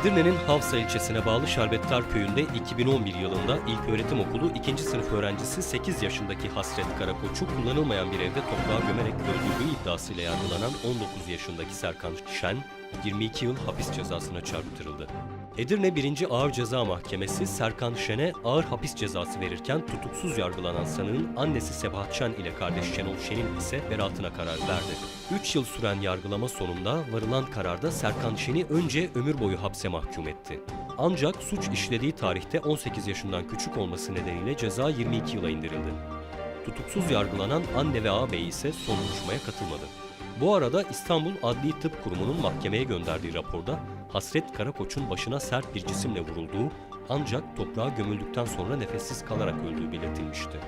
Edirne'nin Havsa ilçesine bağlı Şerbettar köyünde 2011 yılında ilköğretim okulu 2. sınıf öğrencisi 8 yaşındaki Hasret Karakoç'u kullanılmayan bir evde toprağa gömerek öldürdüğü iddiasıyla yargılanan 19 yaşındaki Serkan Şen, 22 yıl hapis cezasına çarptırıldı. Edirne 1. Ağır Ceza Mahkemesi Serkan Şen'e ağır hapis cezası verirken tutuksuz yargılanan sanığın annesi Sebahat Şen ile kardeş Şenol Şen'in ise beraatına karar verdi. 3 yıl süren yargılama sonunda varılan kararda Serkan Şen'i önce ömür boyu hapse mahkum etti. Ancak suç işlediği tarihte 18 yaşından küçük olması nedeniyle ceza 22 yıla indirildi. Tutuksuz yargılanan anne ve ağabey ise son duruşmaya katılmadı. Bu arada İstanbul Adli Tıp Kurumu'nun mahkemeye gönderdiği raporda Hasret Karakoç'un başına sert bir cisimle vurulduğu ancak toprağa gömüldükten sonra nefessiz kalarak öldüğü belirtilmişti.